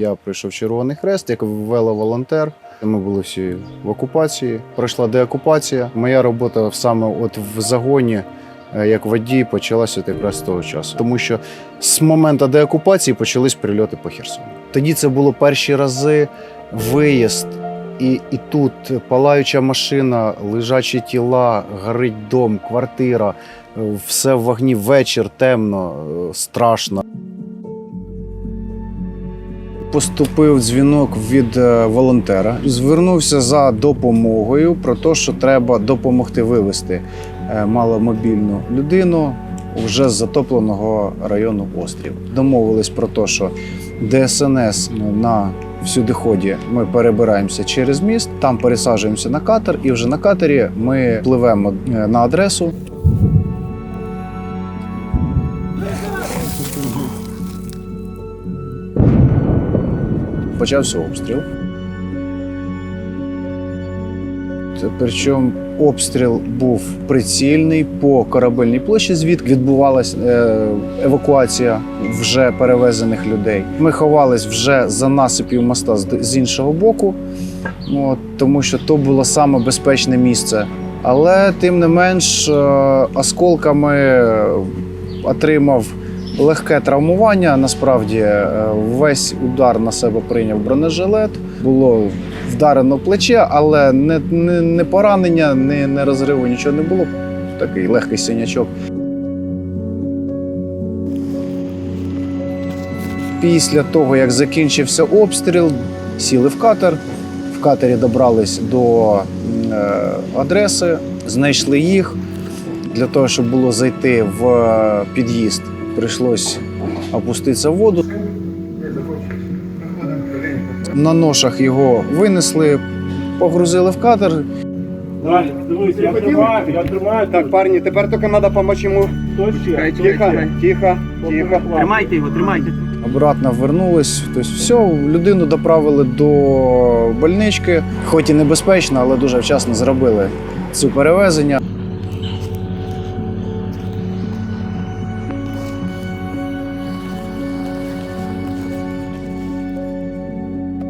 Я прийшов Червоний Хрест як веловолонтер. Ми були всі в окупації. Пройшла деокупація. Моя робота саме от в загоні. е, Як водій почалася якраз з того часу, тому що з моменту деокупації почались прильоти по Херсону. Тоді це було перші рази виїзд, і, і тут палаюча машина, лежачі тіла, горить дом, квартира, е, все в вогні, вечір, темно, е, страшно. Поступив дзвінок від е, волонтера. Звернувся за допомогою про те, що треба допомогти вивезти е, маломобільну людину вже з затопленого району острів. Домовились про те, що ДСНС на всюдиході ми перебираємося через міст, там пересаджуємося на катер, і вже на катері ми пливемо е, на адресу. Почався обстріл. Причому обстріл був прицільний по корабельній площі, звідки відбувалася е, евакуація вже перевезених людей. Ми ховались вже за насипів моста з, іншого боку, тому що то було саме безпечне місце. Але тим не менш, е, осколками отримав легке травмування. Насправді е, весь удар на себе прийняв бронежилет. Було вдарено плече, але не, не, не поранення, не, не розриву, нічого не було. Такий легкий синячок. Після того, як закінчився обстріл, сіли в катер. В катері добрались до е, адреси, знайшли їх. Для того, щоб було зайти в е, під'їзд, прийшлось опуститися в воду. На ношах його винесли, погрузили в катер. Далі, дивись, я тримаю, я тримаю. Так, парні, тепер тільки треба допомогти йому. Хто ще? Тихо, тихо, тихо. Тримайте його, тримайте. Обратно вернулись. Тобто, все, людину доправили до больнички, хоч і небезпечно, але дуже вчасно зробили це перевезення.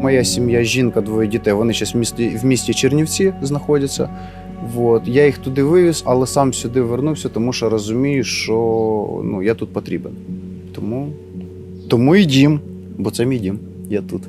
Моя сім'я, жінка, двоє дітей. Вони зараз в місті, в місті Чернівці знаходяться. От. Я їх туди вивіз, але сам сюди вернувся, тому що розумію, що ну, я тут потрібен. Тому, тому і дім, бо це мій дім. Я тут.